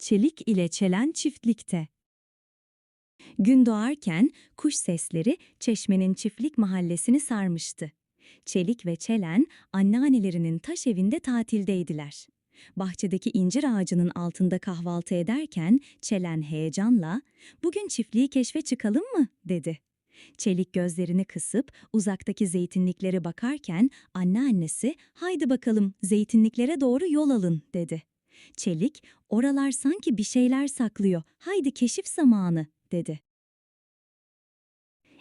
Çelik ile Çelen çiftlikte. Gün doğarken kuş sesleri çeşmenin çiftlik mahallesini sarmıştı. Çelik ve Çelen anneannelerinin taş evinde tatildeydiler. Bahçedeki incir ağacının altında kahvaltı ederken Çelen heyecanla "Bugün çiftliği keşfe çıkalım mı?" dedi. Çelik gözlerini kısıp uzaktaki zeytinliklere bakarken anneannesi "Haydi bakalım zeytinliklere doğru yol alın." dedi. Çelik, oralar sanki bir şeyler saklıyor, haydi keşif zamanı, dedi.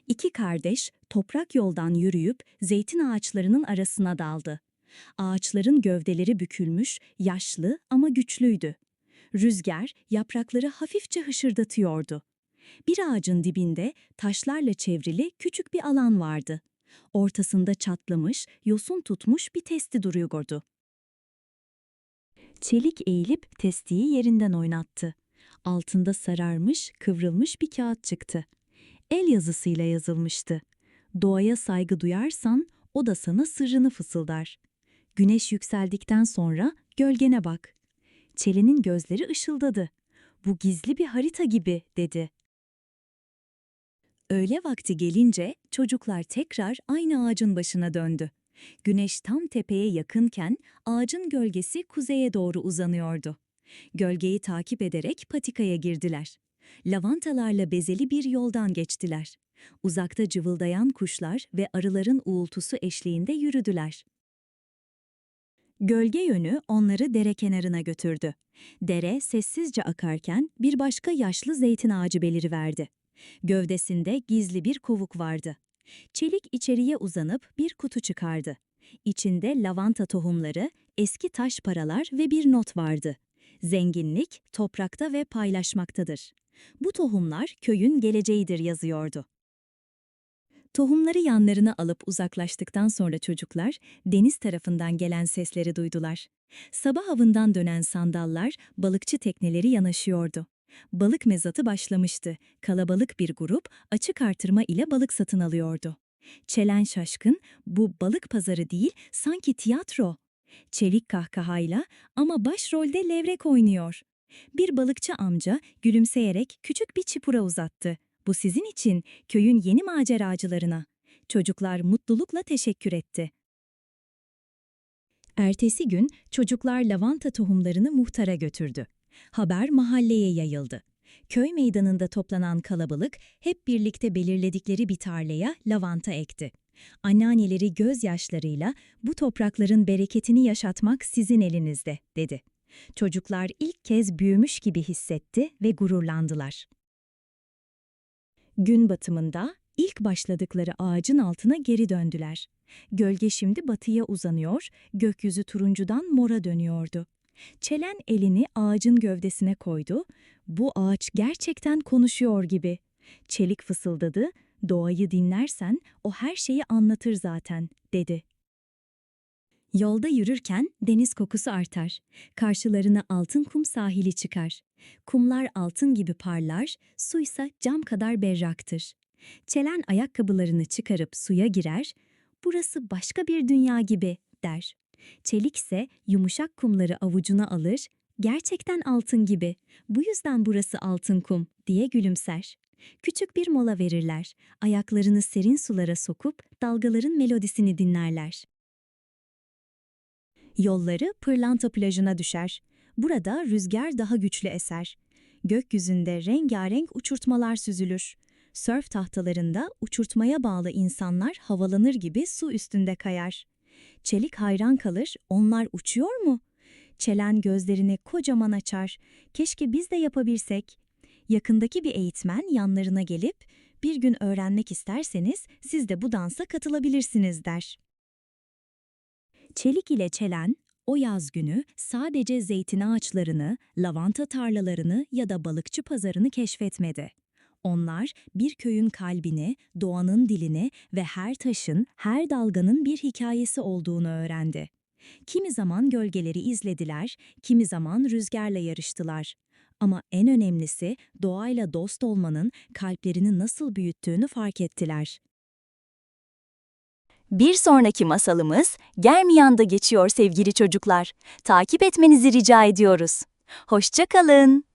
İki kardeş toprak yoldan yürüyüp zeytin ağaçlarının arasına daldı. Ağaçların gövdeleri bükülmüş, yaşlı ama güçlüydü. Rüzgar yaprakları hafifçe hışırdatıyordu. Bir ağacın dibinde taşlarla çevrili küçük bir alan vardı. Ortasında çatlamış, yosun tutmuş bir testi duruyordu. Çelik eğilip testiyi yerinden oynattı. Altında sararmış, kıvrılmış bir kağıt çıktı. El yazısıyla yazılmıştı. Doğaya saygı duyarsan o da sana sırrını fısıldar. Güneş yükseldikten sonra gölgene bak. Çelen'in gözleri ışıldadı. Bu gizli bir harita gibi dedi. Öğle vakti gelince çocuklar tekrar aynı ağacın başına döndü. Güneş tam tepeye yakınken ağacın gölgesi kuzeye doğru uzanıyordu. Gölgeyi takip ederek patikaya girdiler. Lavantalarla bezeli bir yoldan geçtiler. Uzakta cıvıldayan kuşlar ve arıların uğultusu eşliğinde yürüdüler. Gölge yönü onları dere kenarına götürdü. Dere sessizce akarken bir başka yaşlı zeytin ağacı beliriverdi. Gövdesinde gizli bir kovuk vardı. Çelik içeriye uzanıp bir kutu çıkardı. İçinde lavanta tohumları, eski taş paralar ve bir not vardı. Zenginlik toprakta ve paylaşmaktadır. Bu tohumlar köyün geleceğidir yazıyordu. Tohumları yanlarına alıp uzaklaştıktan sonra çocuklar deniz tarafından gelen sesleri duydular. Sabah avından dönen sandallar, balıkçı tekneleri yanaşıyordu. Balık mezatı başlamıştı. Kalabalık bir grup açık artırma ile balık satın alıyordu. Çelen şaşkın, bu balık pazarı değil, sanki tiyatro. Çelik kahkahayla ama başrolde levrek oynuyor. Bir balıkçı amca gülümseyerek küçük bir çipura uzattı. Bu sizin için, köyün yeni maceracılarına. Çocuklar mutlulukla teşekkür etti. Ertesi gün çocuklar lavanta tohumlarını muhtara götürdü. Haber mahalleye yayıldı. Köy meydanında toplanan kalabalık hep birlikte belirledikleri bir tarlaya lavanta ekti. Anneanneleri gözyaşlarıyla bu toprakların bereketini yaşatmak sizin elinizde, dedi. Çocuklar ilk kez büyümüş gibi hissetti ve gururlandılar. Gün batımında ilk başladıkları ağacın altına geri döndüler. Gölge şimdi batıya uzanıyor, gökyüzü turuncudan mora dönüyordu. Çelen elini ağacın gövdesine koydu. Bu ağaç gerçekten konuşuyor gibi. Çelik fısıldadı. Doğayı dinlersen o her şeyi anlatır zaten, dedi. Yolda yürürken deniz kokusu artar. Karşılarına altın kum sahili çıkar. Kumlar altın gibi parlar, su ise cam kadar berraktır. Çelen ayakkabılarını çıkarıp suya girer, burası başka bir dünya gibi der. Çelik ise yumuşak kumları avucuna alır, gerçekten altın gibi, bu yüzden burası altın kum diye gülümser. Küçük bir mola verirler, ayaklarını serin sulara sokup dalgaların melodisini dinlerler. Yolları pırlanta plajına düşer. Burada rüzgar daha güçlü eser. Gökyüzünde rengarenk uçurtmalar süzülür. Sörf tahtalarında uçurtmaya bağlı insanlar havalanır gibi su üstünde kayar. Çelik hayran kalır, onlar uçuyor mu? Çelen gözlerini kocaman açar. Keşke biz de yapabilsek. Yakındaki bir eğitmen yanlarına gelip, bir gün öğrenmek isterseniz siz de bu dansa katılabilirsiniz der. Çelik ile Çelen, o yaz günü sadece zeytin ağaçlarını, lavanta tarlalarını ya da balıkçı pazarını keşfetmedi. Onlar bir köyün kalbini, doğanın dilini ve her taşın, her dalganın bir hikayesi olduğunu öğrendi. Kimi zaman gölgeleri izlediler, kimi zaman rüzgarla yarıştılar. Ama en önemlisi doğayla dost olmanın kalplerini nasıl büyüttüğünü fark ettiler. Bir sonraki masalımız Germiyan'da geçiyor sevgili çocuklar. Takip etmenizi rica ediyoruz. Hoşça kalın.